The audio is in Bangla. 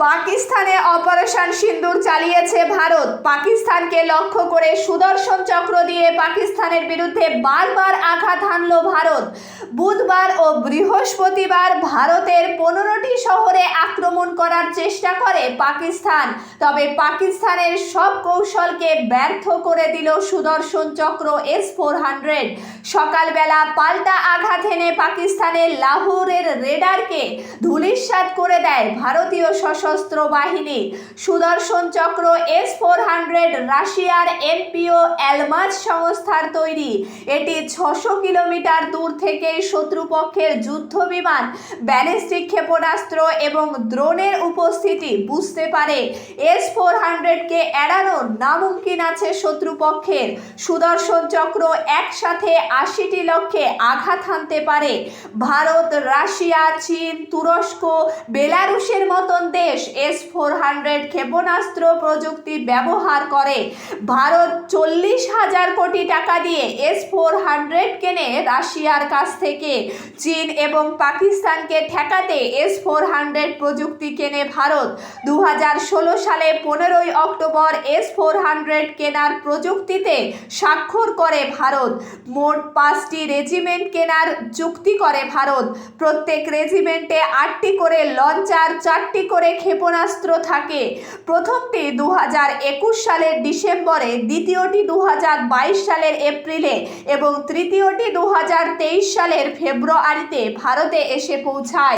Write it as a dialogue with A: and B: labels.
A: পাকিস্তানে অপারেশন সিন্দুর চালিয়েছে ভারত। পাকিস্তানকে লক্ষ্য করে সুদর্শন চক্র দিয়ে পাকিস্তানের বিরুদ্ধে বারবার আঘাত হানল ভারত। বুধবার ও বৃহস্পতিবার ভারতের পনেরোটি শহরে আক্রমণ করার চেষ্টা করে পাকিস্তান। তবে পাকিস্তানের সব কৌশলকে ব্যর্থ করে দিল সুদর্শন চক্র এস ফোর হান্ড্রেড। সকালবেলা পাল্টা আঘাত এনে পাকিস্তানের লাহোরের রেডারকে ধূলিসাৎ করে দেয় ভারতীয় সশস্ত্র বাহিনী Sudarshan Chakra S four hundred রাশিয়ার এমপিও অ্যালমাজ সংস্থার তৈরি। এটি ছশো কিলোমিটার দূর থেকে শত্রুপক্ষের যুদ্ধ বিমান ব্যালিস্টিক ক্ষেপণাস্ত্র এবং দ্রোণের উপস্থিতি বুঝতে পারে। এস ফোর হান্ড্রেডকে এড়ানো নামুমকিন আছে শত্রুপক্ষের। সুদর্শন চক্র একসাথে আশিটি লক্ষ্যে আঘাত হানতে পারে। ভারত, রাশিয়া, চীন, তুরস্ক, বেলারুশের মতন দেশ এস ফোর হান্ড্রেড ক্ষেপণাস্ত্র প্রযুক্তি ব্যবহার করে। ভারত চল্লিশ হাজার কোটি টাকা দিয়ে এস ফোর হান্ড্রেড কেনে রাশিয়ার কাছ থেকে। চীন এবং পাকিস্তানকে ঠেকাতে এস ফোর হান্ড্রেড প্রযুক্তি কেনে ভারত। দু হাজার ষোলো সালে পনেরোই অক্টোবর এস ফোর হান্ড্রেড কেনার প্রযুক্তিতে স্বাক্ষর করে ভারত। মোট পাঁচটি রেজিমেন্ট কেনার চুক্তি করে ভারত। প্রত্যেক রেজিমেন্টে আটটি করে লঞ্চার, চারটি করে ক্ষেপণাস্ত্র থাকে। প্রথমটি দু হাজার একুশ সালের ডিসেম্বরে, দ্বিতীয়টি দু হাজার বাইশ সালের এপ্রিলে এবং তৃতীয়টি দু হাজার তেইশ সালের ফেব্রুয়ারিতে ভারতে এসে পৌঁছায়।